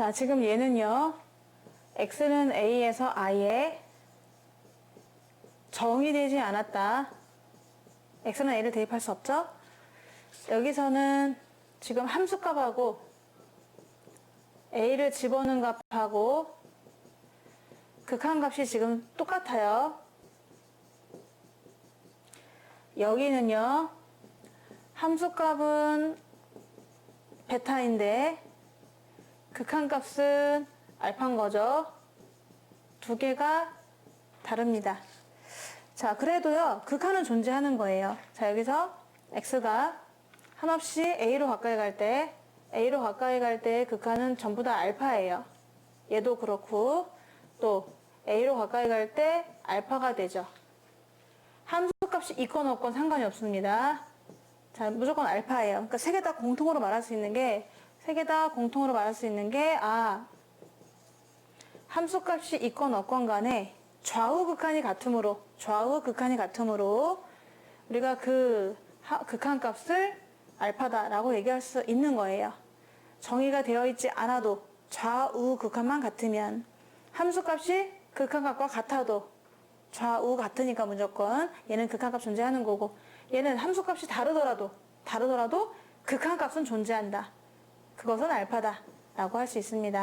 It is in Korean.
자, 지금 얘는요. x는 a에서 i에 정의되지 않았다. x는 a를 대입할 수 없죠? 여기서는 지금 함수값하고 a를 집어넣은 값하고 극한값이 지금 똑같아요. 여기는요. 함수값은 베타인데 극한값은 알파인 거죠. 두 개가 다릅니다. 자, 그래도요, 극한은 존재하는 거예요. 자, 여기서 x가 한없이 a로 가까이 갈 때, a로 가까이 갈 때 극한은 전부 다 알파예요. 얘도 그렇고, 또 a로 가까이 갈 때 알파가 되죠. 함수값이 있건 없건 상관이 없습니다. 자, 무조건 알파예요. 그러니까 세 개 다 공통으로 말할 수 있는 게, 세 개 다 공통으로 말할 수 있는 게, 아, 함수값이 있건 없건 간에 좌우 극한이 같으므로, 좌우 극한이 같으므로, 우리가 그 하- 극한 값을 알파다라고 얘기할 수 있는 거예요. 정의가 되어 있지 않아도 좌우 극한만 같으면, 함수값이 극한값과 같아도 좌우 같으니까 무조건 얘는 극한값 존재하는 거고 얘는 함수값이 다르더라도 다르더라도 극한값은 존재한다. 그것은 알파다 라고 할 수 있습니다.